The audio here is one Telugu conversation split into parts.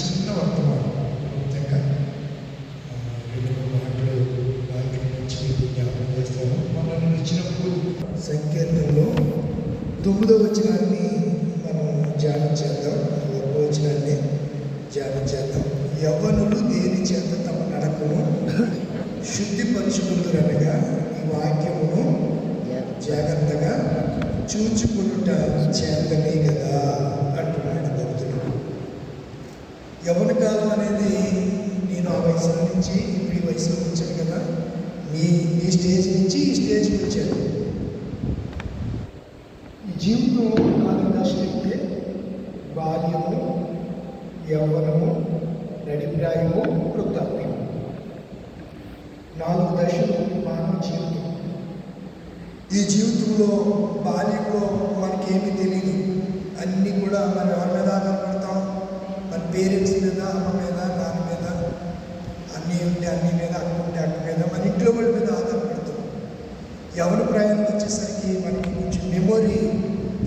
చిన్న వర్తమానం ముఖ్యంగా రెండు మూడు మాటలు వాక్యం నుంచి మీకు జ్ఞాపకం చేస్తాను మనల్ని ఇచ్చినప్పుడు సంకీర్తనలో తొమ్మిదో వచనాన్ని మనం ధ్యానం చేద్దాం. ఒక వచనాన్ని ధ్యానం చేద్దాం. యవ్వనులు దేని చేత తమ నడకను శుద్ధిపరుచుకుంటురనగా ఈ వాక్యమును జాగ్రత్తగా చూచుకునుట చేతనే కదా అంటున్నాడు భక్తుడు కాలం అనేది నేను ఆ వయసు నుంచి ఇప్పుడు ఈ వయసులో వచ్చాను కదా మీ ఈ స్టేజ్ నుంచి ఈ స్టేజ్కి వచ్చాను. ఈ జీవితం నాలుగు దశలు అయితే బాల్యము యవ్వనము నడిప్రాయము వృద్ధాప్యము. నాలుగు దశలు మానవ జీవితం. ఈ జీవితంలో బాల్యంలో మనకేమీ తెలియదు అన్నీ కూడా మన ఎవరి మీద పేరెంట్స్ మీద అమ్మ మీద నాన్న మీద అన్నీ ఉంటే అన్ని మీద అక్క ఉంటే అక్క మీద మన ఇంట్లో వాళ్ళ మీద ఆధారపడతాం. ఎవరి ప్రయాణం వచ్చేసరికి మనకి కొంచెం మెమొరీ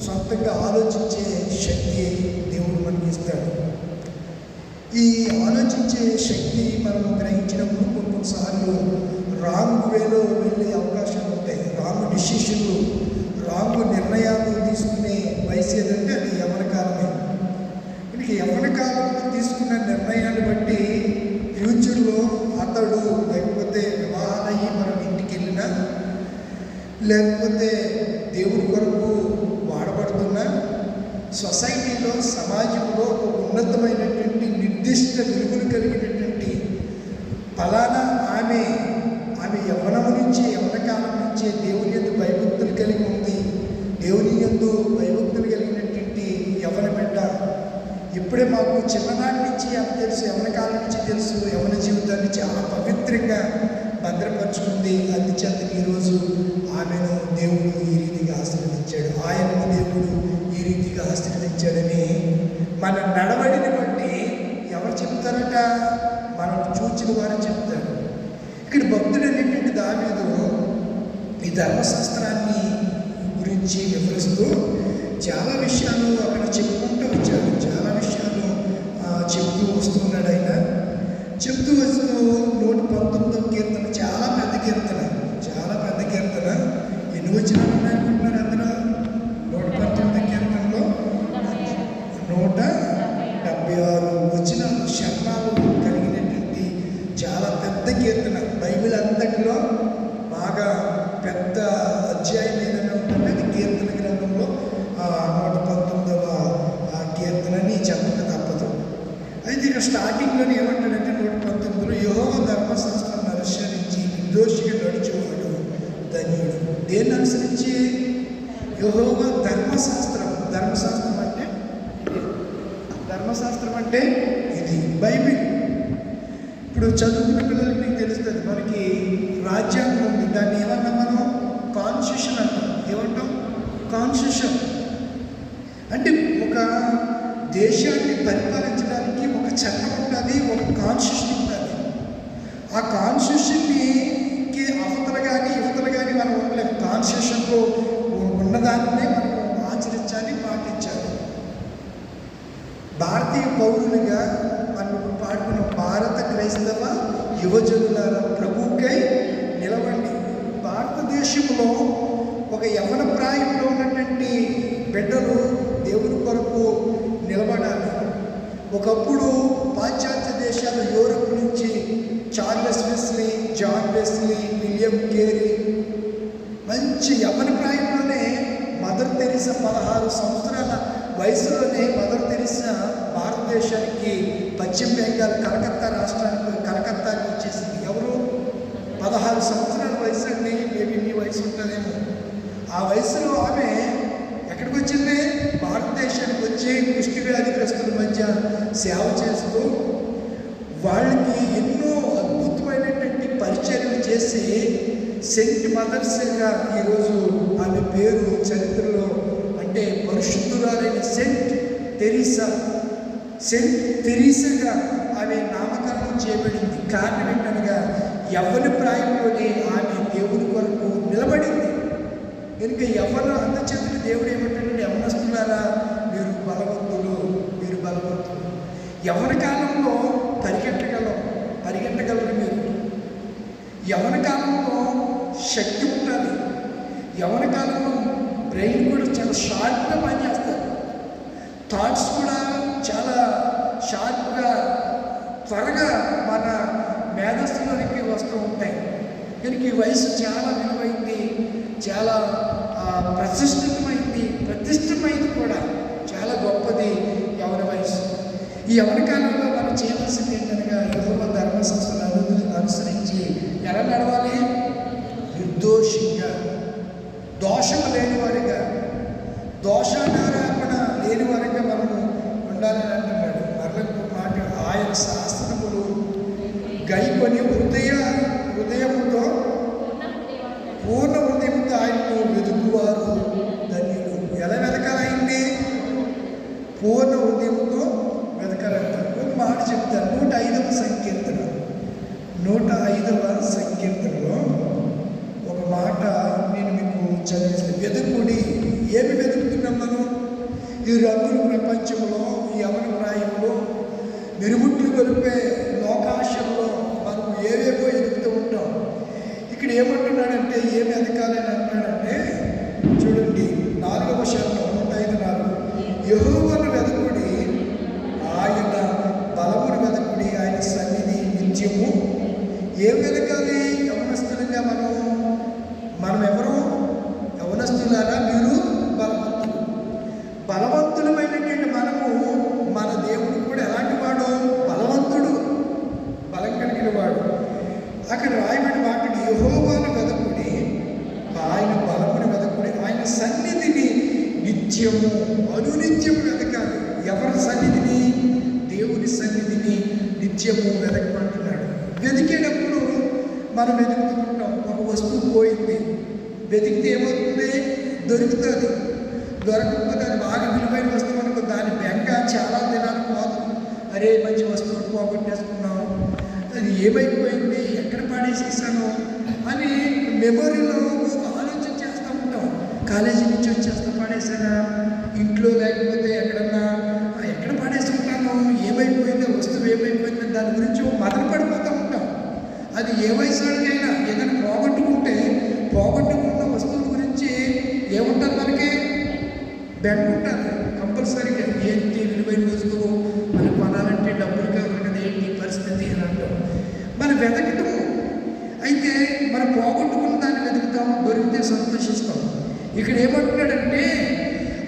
సొంతంగా ఆలోచించే శక్తి దేవుడు మనకి ఇస్తాడు. ఈ ఆలోచించే శక్తి మనం గ్రహించినప్పుడు కొన్నిసార్లు రాంగ్ వేలో వెళ్ళే అవకాశాలు ఉంటాయి. రాంగ్ డిసిషన్లు రాంగ్ నిర్ణయాలు తీసుకునే వయసు ఏదంటే అది యవన కాలమే ఇక యవన కాలంలో తీసుకున్న నిర్ణయాన్ని బట్టి ఫ్యూచర్లో అతడు లేకపోతే వివాహాలయ్యి మనం ఇంటికి వెళ్ళినా లేకపోతే దేవుడి కొరకు వాడబడుతున్నా సొసైటీలో సమాజంలో ఒక ఉన్నతమైనటువంటి నిర్దిష్ట విలువలు కలిగినటువంటి ఫలానా ఆమె ఆమె యవనము నుంచి యవన కాలం నుంచే దేవుని ఎందు భయభక్తులు కలిగి ఉంది. దేవుని ఎందు భయభక్తులు ఇప్పుడే మాకు చిన్ననాటి నుంచి అంత తెలుసు ఎవరి కాలం నుంచి తెలుసు యవ్వన జీవితాన్ని చాలా పవిత్రంగా భద్రపరుచుకుంది. అందుచేత ఈరోజు ఆమెను దేవుడు ఈ రీతిగా ఆశీర్వదించాడు. ఆయనను దేవుడు ఈ రీతిగా ఆశీర్వదించాడని మన నడవడిని బట్టి ఎవరు చెప్తారట? మనం చూచిన వారు చెప్తారు. ఇక్కడ భక్తుడు అనేటువంటి దావీదు ఈ ధర్మశాస్త్రాన్ని గురించి వివరిస్తూ చాలా విషయాలు కాన్స్టిట్యూషన్ అంటాం. ఏమంటాం? కాన్స్టిట్యూషన్ అంటే ఒక దేశాన్ని పరిపాలించడానికి ఒక చట్టం ఉంటుంది ఒక కాన్స్టిట్యూషన్ ఉంటుంది ఆ కాన్స్టిట్యూషన్కి అవతల కానీ యువతలు కానీ మనం ఉండలేము కాన్స్టిట్యూషన్లో ఉన్నదాన్నే మనం ఆచరించాలి పాటించాలి. భారతీయ పౌరులుగా మనం పాడుకున్న భారత క్రైస్తవ యువజనులారా యవన ప్రాయంలో ఉన్నటువంటి బిడ్డలు దేవుని కొరకు నిలబడాలి. ఒకప్పుడు పాశ్చాత్య దేశాలు యూరప్ నుంచి Charles Wesley John Wesley William Carey మంచి యవన ప్రాయంలోనే మదర్ తెరిసా పదహారు సంవత్సరాల వయసులోనే మదర్ తెరిసా భారతదేశానికి పశ్చిమ బెంగాల్ కలకత్తా రాష్ట్రానికి కలకత్తాకి వచ్చేసింది. ఎవరు? పదహారు సంవత్సరాలు వయసు అండి మేబీ మీ వయసు ఉంటుందేమో ఆ వయసులో ఆమె ఎక్కడికి వచ్చింది? భారతదేశానికి వచ్చి కుష్టి వ్యాధిగ్రస్తుల మధ్య సేవ చేస్తూ వాళ్ళకి ఎన్నో అద్భుతమైనటువంటి పరిచర్యలు చేసి సెంట్ మదర్స్గా ఈరోజు ఆమె పేరు చరిత్రలో అంటే పరిశుద్ధురాలైన సెంట్ తెరీసా సెంట్ తెరీసగా ఆమె నామకరణం చేయబడింది. కారణం ఏంటనగా ఎవరి ప్రాయంలోనే ఆమె దేవుని కొరకు నిలబడింది. కనుక ఎవరు అన్న చేతులు దేవుడు ఏమంటాడంటే ఎవరిస్తున్నారా మీరు బలవంతులు మీరు బలవంతులు. ఎవరి కాలంలో పరిగెట్టగలం పరిగెట్టగలరు మీరు. ఎవరి కాలంలో శక్తి ఉంటుంది ఎవరి కాలంలో బ్రెయిన్ కూడా చాలా షార్ప్గా పనిచేస్తారు. థాట్స్ కూడా చాలా షార్ప్గా త్వరగా మన మేధస్సులోనికి వస్తూ ఉంటాయి. దీనికి ఈ వయసు చాలా విలువైంది. చాలా ఆ, ప్రతిష్ఠితమైంది ప్రతిష్టమైంది కూడా చాలా గొప్పది యవన వయసు ఈ యవన మెరుగుట్లు దాని గురించి మదన పడిపోతూ ఉంటాం. అది ఏ వయసు వాడికైనా ఏదైనా పోగొట్టుకుంటే పోగొట్టుకున్న వస్తువుల గురించి ఏముంటుంది మనకి? బెంగ ఉంటుంది కంపల్సరీగా. ఏంటి విలువైన వస్తువు? మనం కొనాలంటే డబ్బులు కావాలంటే ఏంటి పరిస్థితి అని అంటాం. మనం వెతకటం. అయితే మనం పోగొట్టుకున్న దాన్ని వెతుకుతాం దొరికితే సంతోషిస్తాం. ఇక్కడ ఏమంటున్నాడంటే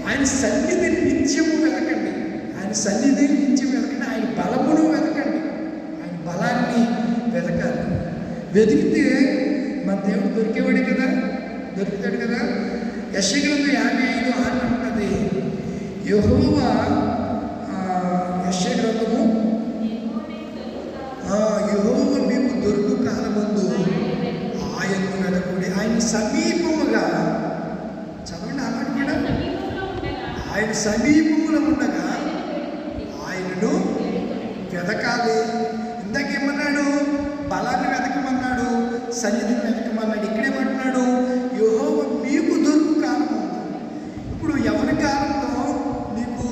ఆయన సన్నిధిని నిత్యము వెతకండి ఆయన సన్నిధిని నిత్యం వెతకండి ఆయన బలమును వెతకండి ఆయన బలాన్ని వెతకాలి వెతికితే మన దేవుడు దొరికేవాడే కదా దొరుకుతాడు కదా యశగ్రంథం యాభై ఐదు ఆరు ఉన్నది యహోవ యశగ్రంథము? యహోవ మీకు దొరుకు కాలమందు ఆయన్ను నడకూడి ఆయన సమీపముగా చదవండి అలాంటి కూడా ఆయన సమీపములో ఉండగా ఆయనను వెతకాలి ఇందాకేమన్నాడు బలాన్ని వెతకమన్నాడు సన్నిధిని వెతకమన్నాడు ఇక్కడేమంటున్నాడు యహోవ మీకు దొరుకు కాలము ఇప్పుడు యవన కాలంలో నీకు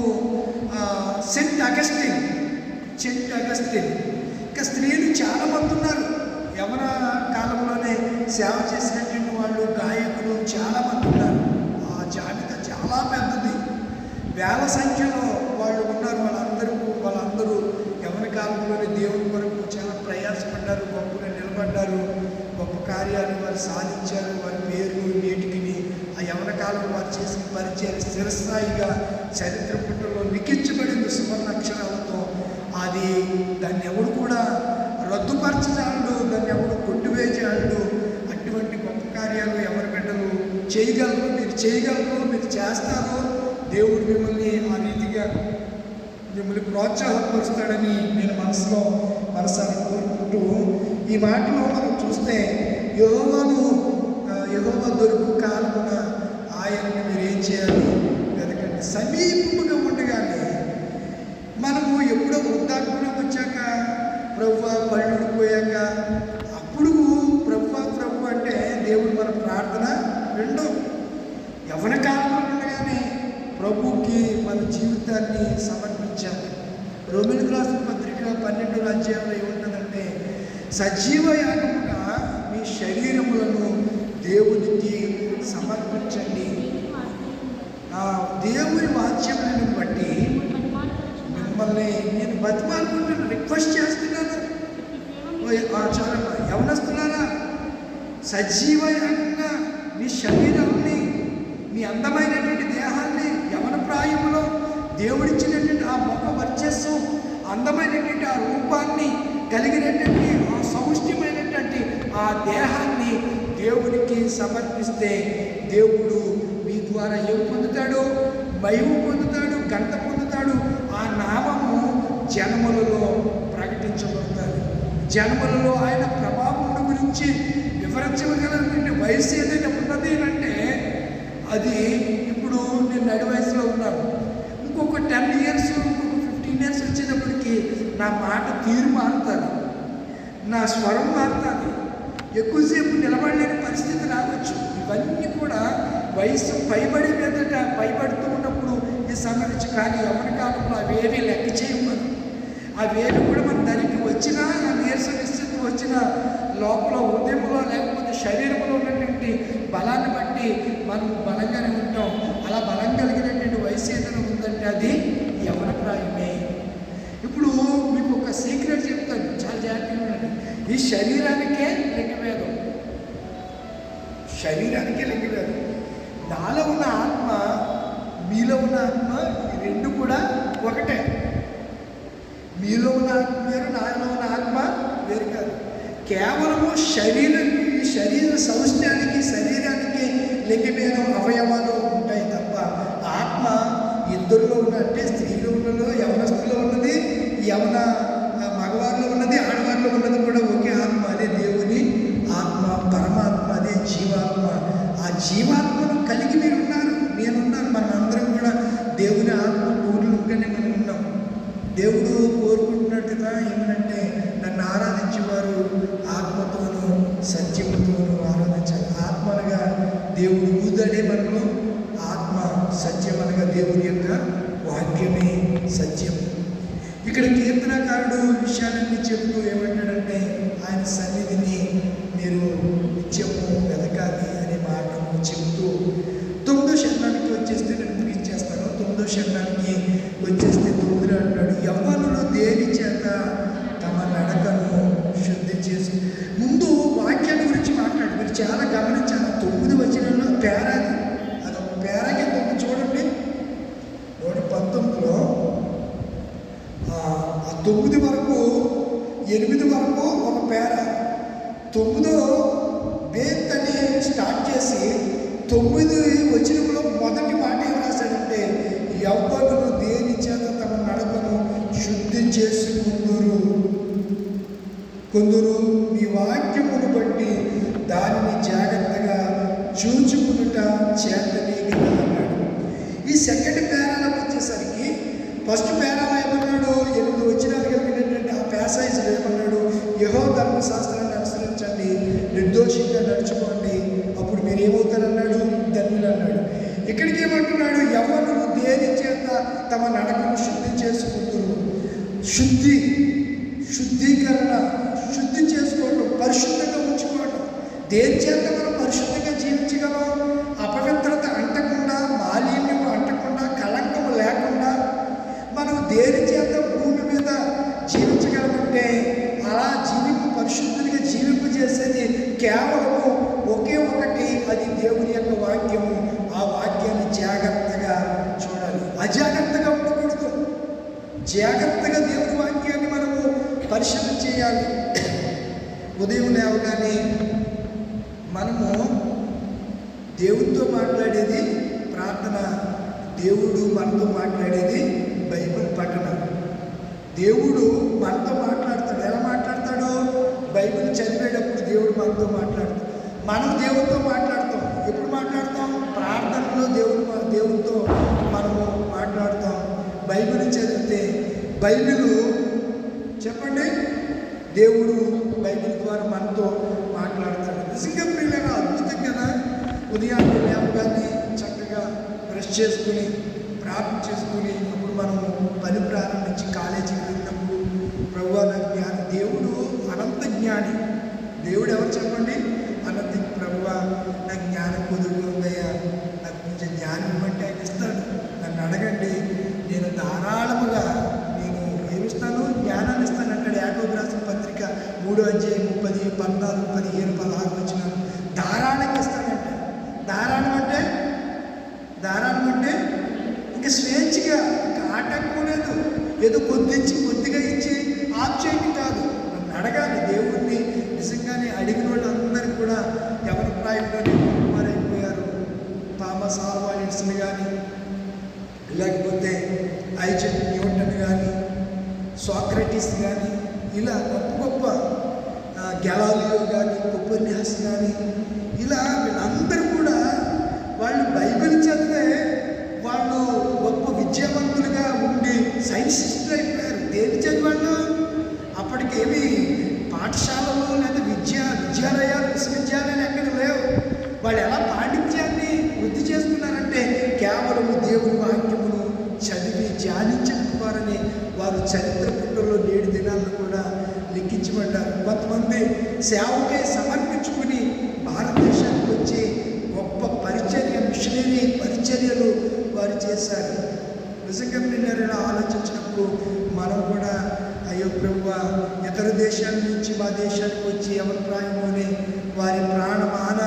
ఆ, సెంట్ అగస్టిన్ సెంట్ అగస్టిన్ ఇంకా స్త్రీలు చాలా మంది ఉన్నారు యవన కాలంలోనే సేవ చేసినటువంటి వాళ్ళు గాయకులు చాలా మంది ఉన్నారు ఆ జాబితా చాలా పెద్దది వేల సంఖ్యలో వాళ్ళు ఉన్నారు వాళ్ళందరూ వాళ్ళందరూ యవన కాలంలోనే దేవుని కొరకు చాలా ప్రయాసపడ్డారు గొప్పగా నిలబడ్డారు గొప్ప కార్యాలు వారు సాధించారు వారి పేర్లు నేటికి ఆ వారు చేసిన పరిచయం స్థిరస్థాయిగా చరిత్ర పుట్టలో లిఖించబడింది సువర్ణ అక్షరాలతో. అది దాన్ని ఎవడు కూడా రద్దుపరచజాలడు దాన్ని ఎవడు కొట్టివేయజాలడు అటువంటి గొప్ప కార్యాలు ఎవరి బిడ్డలు చేయగలరు మీరు చేయగలరు మీరు చేస్తారు దేవుడు మిమ్మల్ని ఆ రీతిగా మిమ్మల్ని ప్రోత్సాహపరుస్తాడని నేను మనసులో మనసాన్ని కోరుకుంటూ ఈ మాటలో మనం చూస్తే యహోవాను యహోవ దొరుకు కాలమున ఆయనను మీరు ఏం చేయాలి? వెతకండి. సమీపముగా ఉండగానే మనము ఎప్పుడో వృద్ధాప్యంలో వచ్చాక ప్రభు పళ్ళు పోయాక అప్పుడు ప్రభు ప్రభు అంటే దేవుడు మన ప్రార్థన రెండు యవన కాలంలో ఉండగానే ప్రభుకి మన జీవితాన్ని సమర్పించాలి. రోమిన్ క్లాస్ పత్రిక పన్నెండు రాజ్యాల్లో ఏముంటుందంటే సజీవ యాగముగా మీ శరీరములను దేవునికి సమర్పించండి. ఆ దేవుని వాక్యములను బట్టి మిమ్మల్ని నేను బతిమాలుకుంటున్నాను రిక్వెస్ట్ చేస్తున్నాను. ఓ, ఆ, చాలమ్మా సజీవ మీ శరీరాన్ని మీ అందమైనటువంటి దేహాన్ని యవన ప్రాయంలో దేవుడిచ్చినటువంటి ఆ మొక్క వర్చస్సు అందమైనటువంటి ఆ రూపాన్ని కలిగినటువంటి ఆ సౌష్ఠ్యమైనటువంటి ఆ దేహాన్ని దేవునికి సమర్పిస్తే దేవుడు మీ ద్వారా ఏం పొందుతాడు? భయము పొందుతాడు గంట పొందుతాడు. ఆ నామము జనములలో ప్రకటించబడతాడు జనములలో ఆయన ప్రభావం గురించి వివరించగలిగిన వయసు ఏదైనా ఉన్నది అంటే అది ఇప్పుడు నేను నడి వయసులో ఉన్నాను. ఇంకొక టెన్ ఇయర్స్ ఇంకొక ఫిఫ్టీన్ ఇయర్స్ వచ్చేటప్పటికి నా మాట తీరు మారుతుంది. నా స్వరం మారుతుంది. ఎక్కువసేపు నిలబడలేని పరిస్థితి రావచ్చు. ఇవన్నీ కూడా వయసు పైబడి మీదట పైబడుతూ ఉన్నప్పుడు ఈ సంగతి కానీ ఎవరి కాలంలో అవేవి లెక్క చేయమని అవేవి కూడా మన దానికి వచ్చినా ఆ నీరసం నిశ్చితి వచ్చిన లోపల హృదయంలో లేకపోతే శరీరంలో ఉన్నటువంటి బలాన్ని బట్టి మనం బలంగానే ఉంటాం. అలా బలం కలిగినటువంటి వయసు ఏదైనా ఉందంటే అది ఎవరి ప్రాయమే ఇప్పుడు మీకు ఒక సీక్రెట్ చెప్తాను. చాలా జాగ్రత్తగా ఉండండి. ఈ శరీరానికే లింగభేదం. శరీరానికే లింగభేదం. నాలో ఉన్న ఆత్మ మీలో ఉన్న ఆత్మ ఈ రెండు కూడా ఒకటే. మీలో ఉన్న ఆత్మ వేరు నాలో ఉన్న ఆత్మ వేరు కాదు. కేవలము శరీరం ఈ శరీర సౌష్ఠ్యానికి శరీరానికి లింగభేదం అవయవాలు ఉంటాయి తప్ప ఆత్మ ఇద్దరిలో ఉన్న అంటే స్త్రీలో ఉన్నదో యవనస్తులో ఉన్నది యవన ఆ, మగవారిలో ఉన్నది ఆడవారిలో ఉన్నది కూడా ఒకే ఆత్మ అదే దేవుని ఆత్మ పరమాత్మ అదే జీవాత్మ ఆ జీవాత్మను కలిగి మీరు ఉన్నారు నేనున్నాను. మనం అందరం కూడా దేవుని ఆత్మ పూర్ణంగానే మనం ఉన్నాం. దేవుడు కోరుకుంటున్నట్టుగా ఏమనంటే నన్ను ఆరాధించేవారు ఆత్మతోనూ సత్యముతోనూ ఆరాధించాలి. ఆత్మ అనగా దేవుడు ఊదడే మనలో ఆత్మ సత్యం అనగా దేవుని యొక్క వాక్యమే సత్యం. ఇక్కడ కీర్తనకారుడు విషయాలన్నీ చెబుతూ ఏమంటాడంటే ఆయన సన్నిధిని మీరు నిత్యము వెతకాలి అనే మాట చెబుతూ తొమ్మిదో శరణానికి వచ్చేస్తే నేను ముగించేస్తాను తొమ్మిదో శరణానికి వచ్చేస్తే తొమ్మిదిలో అంటాడు. యవ్వనులు దేని చేత తమ నడకను శుద్ధి చేసి ముందు వాక్యాన్ని గురించి మాట్లాడు. మీరు చాలా గమనించారు కొందరు మీ వాక్యమును బట్టి దానిని జాగ్రత్తగా చూచుకునుట చేతనే కదా అన్నాడు. ఈ సెకండ్ పేరాలకు వచ్చేసరికి ఫస్ట్ పేరాల ఏమన్నాడు? ఎనిమిది వచ్చినాలు కలిగినటువంటి ఆ ప్యాసైజ్లో ఏమన్నాడు? యహో ధర్మశాస్త్రాన్ని అనుసరించండి నిర్దోషంగా నడుచుకోండి అప్పుడు మీరు ఏమవుతారన్నాడు ధన్యులు అన్నాడు. ఇక్కడికి ఏమంటున్నాడు? ఎవరు దేని చేత తమ నడకను శుద్ధి చేసుకుంటున్నారు శుద్ధి శుద్ధీకరణ శుద్ధి చేసుకోవడం పరిశుద్ధంగా ఉంచుకోవడం దేని చేత మనం పరిశుద్ధంగా జీవించగలం అపవిత్రత అంటకుండా మాలిన్యం అంటకుండా కళంకము లేకుండా మనం దేని చేత భూమి మీద జీవించగలమంటే అలా జీవింపు పరిశుద్ధునిగా జీవింపు చేసేది కేవలము ఒకే ఒకటి అది దేవుని యొక్క వాక్యము. ఆ వాక్యాన్ని జాగ్రత్తగా చూడాలి. అజాగ్రత్తగా ఉండకూడదు. జాగ్రత్తగా దేవుని వాక్యాన్ని మనము పరిశీలన చేయాలి. ఉదయం లేవగానే మనము దేవుడితో మాట్లాడేది ప్రార్థన దేవుడు మనతో మాట్లాడేది బైబిల్ పఠనం. దేవుడు మనతో మాట్లాడతాడు. ఎలా మాట్లాడతాడు? బైబిల్ చదివేటప్పుడు దేవుడు మనతో మాట్లాడతాడు. మనం దేవుడితో మాట్లాడతాం బైబిల్ చెప్పండి? దేవుడు బైబిల్ ద్వారా మనతో మాట్లాడతాడు. నిజంగా పిల్లలు అద్భుతం కదా? ఉదయాన్నే జ్ఞాపకాన్ని చక్కగా బ్రష్ చేసుకుని ప్రార్థన చేసుకుని అప్పుడు మనం పని ప్రారంభించి కాలేజీకి వెళ్ళినప్పుడు ప్రభు జ్ఞాని దేవుడు అనంత జ్ఞాని. దేవుడు ఎవరు చెప్పండి? అనంత ప్రభువ నా జ్ఞానం కుదురుగా ఉందయ్యా. నాకు కొంచెం జ్ఞానం అంటే ఆయన ఇస్తాడు. నన్ను అడగండి. నేను ధారాళముగా మూడో అధ్యాయం ముప్పది పద్నాలుగు పదిహేను పదహారు వచ్చిన ధారాళంగా ఇస్తానంట దారాణం అంటే? దారాణం అంటే? ఇంకా స్వేచ్ఛగా ఇంకా ఆటంకం లేదు. ఏదో కొద్దించి కొద్దిగా ఇచ్చి ఆఫ్ కాదు. నన్ను అడగాలి దేవుణ్ణి. నిజంగానే అడిగిన వాళ్ళందరూ కూడా ఎవరి ప్రాయంలోనే కుమారైపోయారు థామస్ ఆల్వా కానీ లేకపోతే ఐజెట్ న్యూటన్ కానీ సోక్రటీస్ కానీ ఇలా గొప్ప గొప్ప గెలాలియో కానీ కొప్పర్నిహాస్ కానీ ఇలా వీళ్ళందరూ కూడా వాళ్ళు బైబిల్ చదివే వాళ్ళు గొప్ప విద్యావంతులుగా ఉండి సైంటిస్ట్ అయిపోయారు. దేని చదివాళ్ళు? అప్పటికేమి పాఠశాలలు లేదా విద్యా విద్యాలయాలు విశ్వవిద్యాలయాలు ఎక్కడ లేవు. వాళ్ళు ఎలా పాండిత్యాన్ని వృద్ధి చేసుకున్నారంటే కేవలం దేవుని వాక్యమును చదివి ధ్యానించడం వారని వారు చరిత్ర పుట్టలో నేడు దినాల్లో కూడా లిఖించబడ్డారు కొంతమంది సేవకే సమర్పించుకుని భారతదేశానికి వచ్చి గొప్ప పరిచర్య మిషనరీ పరిచర్యలు వారు చేశారు. నిజంగా నిన్న ఆలోచించినప్పుడు మనం కూడా అయ్యో ప్రభు ఇతర దేశాల నుంచి మా దేశానికి వచ్చి ఎవరి ప్రాయంలోనే వారి ప్రాణమాన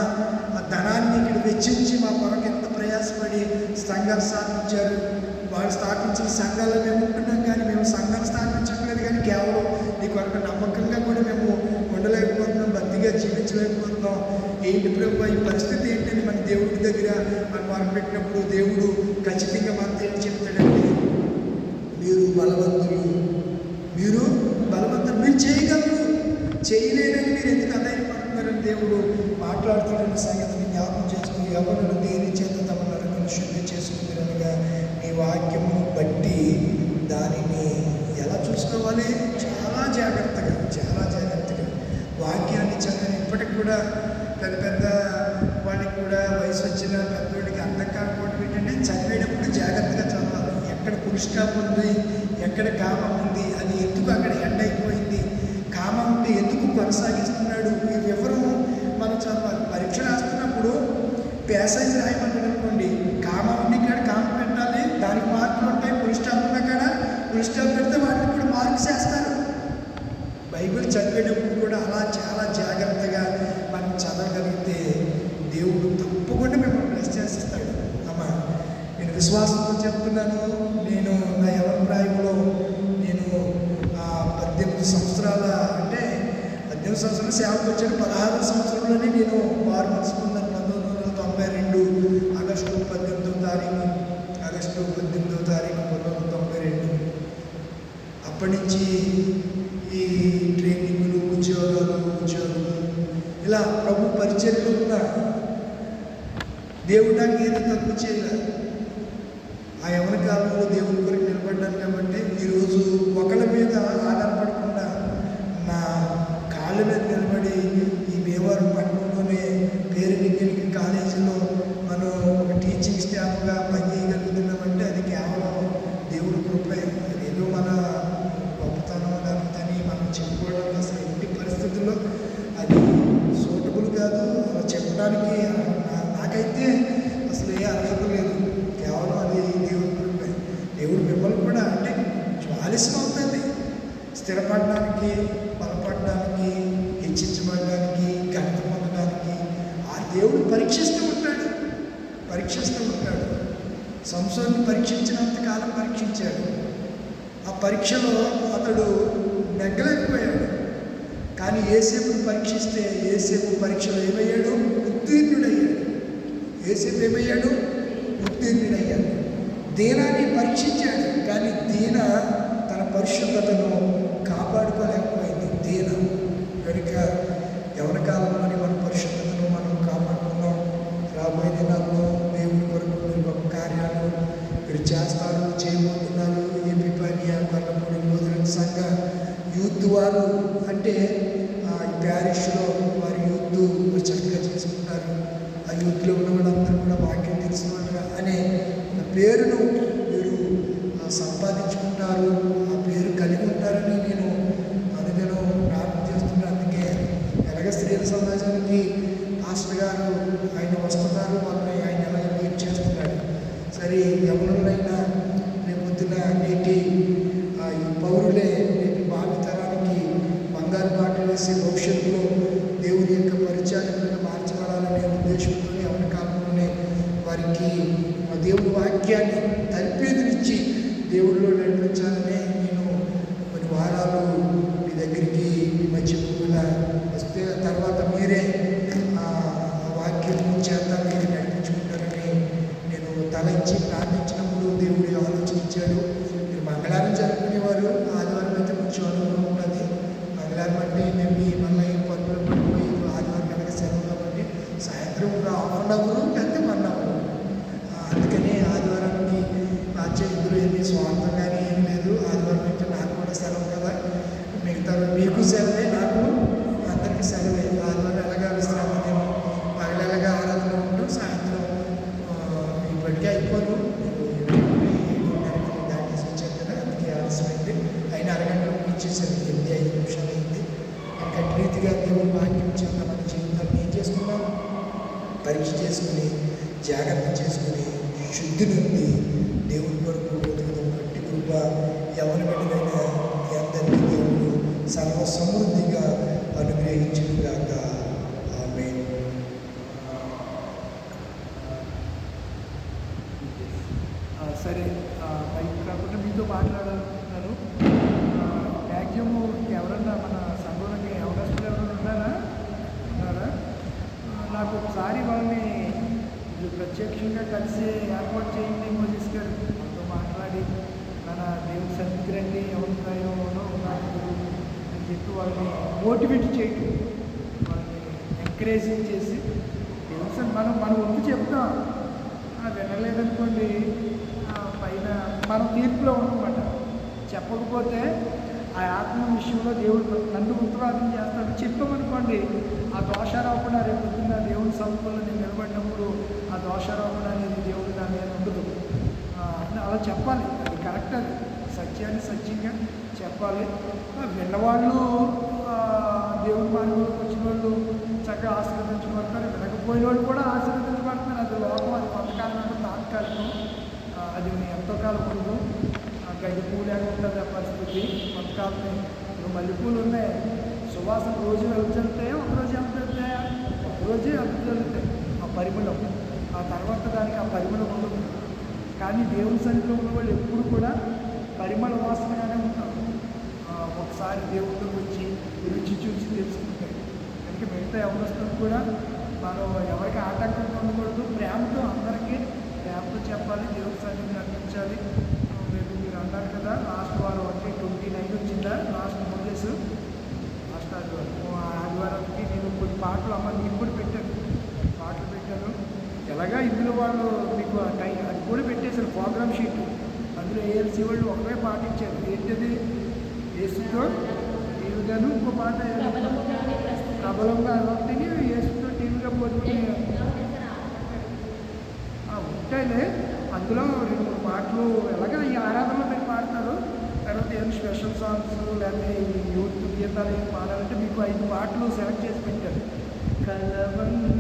ధనాన్ని ఇక్కడ వెచ్చించి మా కొరకు ఎంత ప్రయాసపడి సంఘాలు స్థాపించారు. వారు స్థాపించిన సంఘాల్లో మేము ఉంటున్నాం కానీ మేము సంఘాలు స్థాపించట్లేదు కానీ కేవలం నీ కొరకు నమ్మకంగా కూడా మేము భక్తిగా ఏంటి ప్రభు ఈ పరిస్థితి ఏంటని మన దేవుడి దగ్గర మనం మనం పెట్టినప్పుడు దేవుడు ఖచ్చితంగా మనతో ఏం చెప్తాడంటే మీరు బలవంతులు. మీరు బలవంతులు. మీరు చేయగలరు. చేయలేనని మీరు ఎందుకు అధైర్యపడుతున్నారని దేవుడు మాట్లాడుతున్నాడు సంగతి జ్ఞాపకం చేసుకుని ఎవరు దేని చేత తమ నరకను శుద్ధి చేసుకుందరనగా నీ వాక్యమును బట్టి దానిని ఎలా చూసుకోవాలి చాలా జాగ్రత్తగా చాలా జాగ్రత్తగా వాక్యాన్ని చదివిన ఇప్పటికి కూడా పెద్ద పెద్ద వాడికి కూడా వయసు వచ్చిన పెద్దవాడికి అర్థం కాకపోవడం ఏంటంటే చదివేటప్పుడు జాగ్రత్తగా చదవాలి ఎక్కడ ఉంది ఎక్కడ కామం ఉంది అది ఎందుకు అక్కడ ఎండ్ అయిపోయింది? కామం ఉంటే ఎందుకు కొనసాగిస్తున్నాడు? ఈ వివరం మనం చదవాలి పరీక్ష రాస్తున్నప్పుడు ప్యాసేజ్ రాయమన్నాడు అనుకోండి కామం ఉండి ఇక్కడ కామం పెట్టాలి దానికి మార్కులు ఉంటాయి పురుష్టాలు ఉన్న కాడ పురుష్టాలు పెడితే వాటికి కూడా మార్క్స్ వేస్తారు. బైబిల్ చదివేటప్పుడు కూడా అలా చాలా జాగ్రత్తగా మనం చదవగలిగితే దేవుడు తప్పకుండా మిమ్మల్ని బ్లెస్ అమ్మా నేను విశ్వాసంతో చెప్తున్నాను నేను నా ఎవరి ప్రాయంలో నేను ఆ, పద్దెనిమిది సంవత్సరాల అంటే పద్దెనిమిది సేవకు వచ్చిన పదహారు సంవత్సరంలోనే నేను వారు మనసుకున్నాను పంతొమ్మిది వందల తొంభై రెండు ఆగస్టు పద్దెనిమిదో తారీఖు ఆగస్టు పద్దెనిమిదో తారీఖు పంతొమ్మిది వందల తొంభై రెండు. అప్పటి నుంచి ఈ ట్రైనింగ్లు ఉద్యోగాలు ఉద్యోగాలు ఇలా ప్రభు పరిచర్యలు కూడా దేవుడు నాకు ఏది తక్కువ చేయలేదు. ఆ యవన కాలంలో దేవుని కొరకు నిలబడ్డాను కాబట్టి ఈరోజు ఒకళ్ళ మీద ఆధారపడకుండా నా కాళ్ళ మీద నిలబడి దేవుడు పరీక్షిస్తూ ఉంటాడు. పరీక్షిస్తూ ఉంటాడు. సంసాన్ని పరీక్షించినంత కాలం పరీక్షించాడు. ఆ పరీక్షలో అతడు నెగ్గలేకపోయాడు. కానీ ఏసేపును పరీక్షిస్తే ఏసేపు పరీక్షలో ఏమయ్యాడు? ఉత్తీర్ణుడయ్యాడు. ఏసేపు ఏమయ్యాడు? ఉత్తీర్ణుడయ్యాడు. దీనాన్ని పరీక్షించాడు. కానీ దీన తన పరిశుద్ధతను కాపాడుకోలేకపోయింది. దీన. కనుక ఎవరి కాలంలోని పేరును మీరు సంపాదించుకుంటారు మోటివేట్ చేయటం. వాళ్ళని ఎంకరేజింగ్ చేసి తెలుసు సన్ని- మనం మన వంతు చెప్తాం. వినలేదనుకోండి పైన మనం తీర్పులో ఉన్నమాట. చెప్పకపోతే ఆ ఆత్మ విషయంలో దేవుడు నన్ను ఉత్తరాధం చేస్తాడు. చెప్పామనుకోండి ఆ దోషారోపణ రేపు పొద్దున్న దేవుని సముఖంలో నేను నిలబడినప్పుడు ఆ దోషారోపణ అనేది దేవుడు నా మీద ఉండదు. అలా చెప్పాలి. అది కరెక్ట్ అది. సత్యాన్ని సత్యంగా చెప్పాలి. విన్నవాళ్ళు ఆ, దేవుని మార్గంలోకి వచ్చిన వాళ్ళు చక్కగా ఆశీర్వదించబడతారు. వినకపోయిన వాళ్ళు కూడా ఆశీర్వదించబడుతున్నారు అది లోపం అది కొంతకాలం అంటే తాత్కాలికం అది ఎంతో కాలం ఉండదు ఆ, గడ్డి పూలేక ఉంటుంది ఆ పరిస్థితి. కొంతకాలం ఇప్పుడు మల్లెపూలు ఉన్నాయి. సువాసన రోజు వెళ్తుంటే ఒకరోజు ఎంత వెళ్తాయి ఒకరోజే ఎంత వెళ్తాయి ఆ పరిమళం. ఆ తర్వాత దానికి ఆ పరిమళం ఉండదు కానీ దేవుని సన్నిధిలో ఉన్న వాళ్ళు ఎప్పుడు కూడా పరిమళ వాసనగానే ఉంటారు. ఒకసారి దేవుడు వచ్చి రుచి చూసి తెలుసుకుంటాయి అందుకే మిగతా ఎవరిస్తున్నారు కూడా మనం ఎవరికి ఆటంకం ఉండకూడదు ప్రేమతో అందరికీ ప్రేమతో చెప్పాలి దేవుడి సన్నిధిని అందించాలి రేపు మీరు అన్నారు కదా లాస్ట్ వారం ఒకటి ట్వంటీ నైన్ వచ్చిందా? లాస్ట్ మూడేస్ లాస్ట్ ఆదివారం. ఆ ఆదివారానికి నేను కొన్ని పాటలు అమ్మ ఇప్పుడు కూడా పెట్టాను. పాటలు పెట్టాను. ఎలాగా ఇందులో వాళ్ళు మీకు టైం అది కూడా పెట్టేశారు ప్రోగ్రామ్ షీట్. అందులో ఏఎల్సీ వాళ్ళు ఒకటే పాటించారు. ఏంటది? ఏసీతో టీవీగాను ఇంకో పాట ప్రబలంగా అలవాటుని ఏసుతో టీవీగా పోతున్నాయి ఉంటాయిలే. అందులో రెండు మూడు పాటలు ఎలాగ ఈ ఆరాధనలో మీరు పాడతారు. తర్వాత ఏం స్పెషల్ సాంగ్స్ లేకపోతే యూత్ గీతాలు ఏం పాడాలంటే మీకు ఐదు పాటలు సెలెక్ట్ చేసి పెట్టారు. కలవంటిది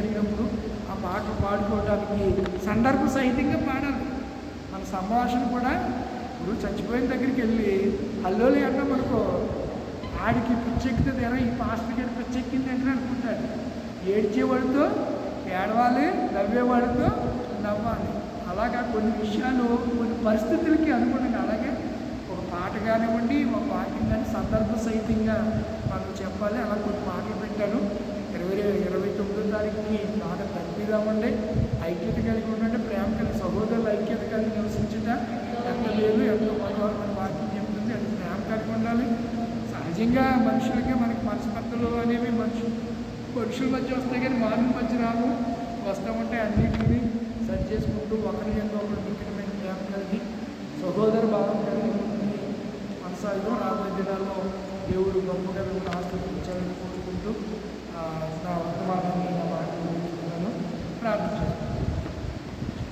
జరిగినప్పుడు ఆ పాటలు పాడుకోవడానికి సందర్భ సహితంగా పాడాలి. మన సంభాషణ కూడా ఇప్పుడు చచ్చిపోయిన దగ్గరికి వెళ్ళి హల్లోలే అన్నాం అనుకో ఆడికి పిచ్చెక్కుతుంది ఎలా ఈ పాస్టర్ గారి పిచ్చెక్కింది అంటే అనుకుంటాడు. ఏడ్చేవాడితో ఏడవాలి నవ్వేవాడితో నవ్వాలి. అలాగా కొన్ని విషయాలు కొన్ని పరిస్థితులకి అనుగుణంగా అలాగే ఒక పాట కానివ్వండి ఒక వాక్యం కానీ సందర్భ సహితంగా మనం చెప్పాలి. అలా కొన్ని పాటలు పెట్టాను. ఇరవై ఇరవై తొమ్మిదో తారీఖుకి బాగా తప్పిదామండి ఐక్యత కలిగి ఉండండి ప్రేమ కలిగి సహోదరుల ఐక్యత కలిగి నివసించుట ఎంత లేదు ఎంతో మనోహరమైన వాక్యం చెప్తుంది. అది ప్రేమ కలిగి ఉండాలి. సహజంగా మనుషులకి మనకి మనస్పర్ధలు అనేవి మనుషు మనుషుల మధ్య వస్తాయి కానీ మానవ మధ్య రావు. వస్తామంటే ఉంటాయి అన్నింటినీ సరి చేసుకుంటూ ఒకరి ఎంతో ఒకటి ముఖ్యమైన ప్రేమ కలిగి సహోదర భావం కలిగి ఉంటుంది కొనసాగుతూ రాబోయే దినాల్లో దేవుడు గొప్పగా మిమ్మల్ని పెంచాలని కోరుకుంటూ నా వర్తమానాన్ని నా మాటలు ముగించుకున్నాను ప్రార్థన చేసుకుంటాను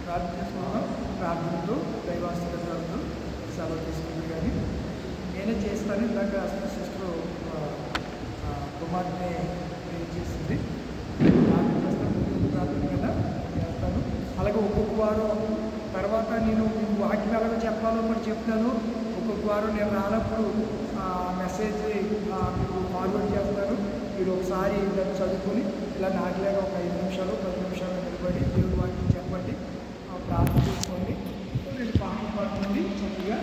ప్రార్థన చేసుకున్నాను ప్రార్థనతో దైవాస్తులతో సెలవు తీసుకుంది కానీ నేనే చేస్తాను ఇందాక అసలు సిస్టర్ కుమార్తె ప్రేర్ చేసింది ప్రార్థన చేస్తాను ముందు కదా చేస్తాను అలాగే ఒక్కొక్క వారం తర్వాత నేను మీకు వాక్యం ఎలాగో చెప్పాలో కూడా చెప్తాను ఒక్కొక్క వారం నేను రానప్పుడు ఆ మెసేజ్ ఆ, మీకు ఫార్వర్డ్ చేస్తాను మీరు ఒకసారి ఇలా చదువుకుని ఇలా నాకులాగా ఒక ఐదు నిమిషాలు పది నిమిషాలు నిలబడి దేవుడు వాటిని చెప్పండి. ప్రార్థన చేసుకోండి. నేను పాపం పడుతుంది చక్కగా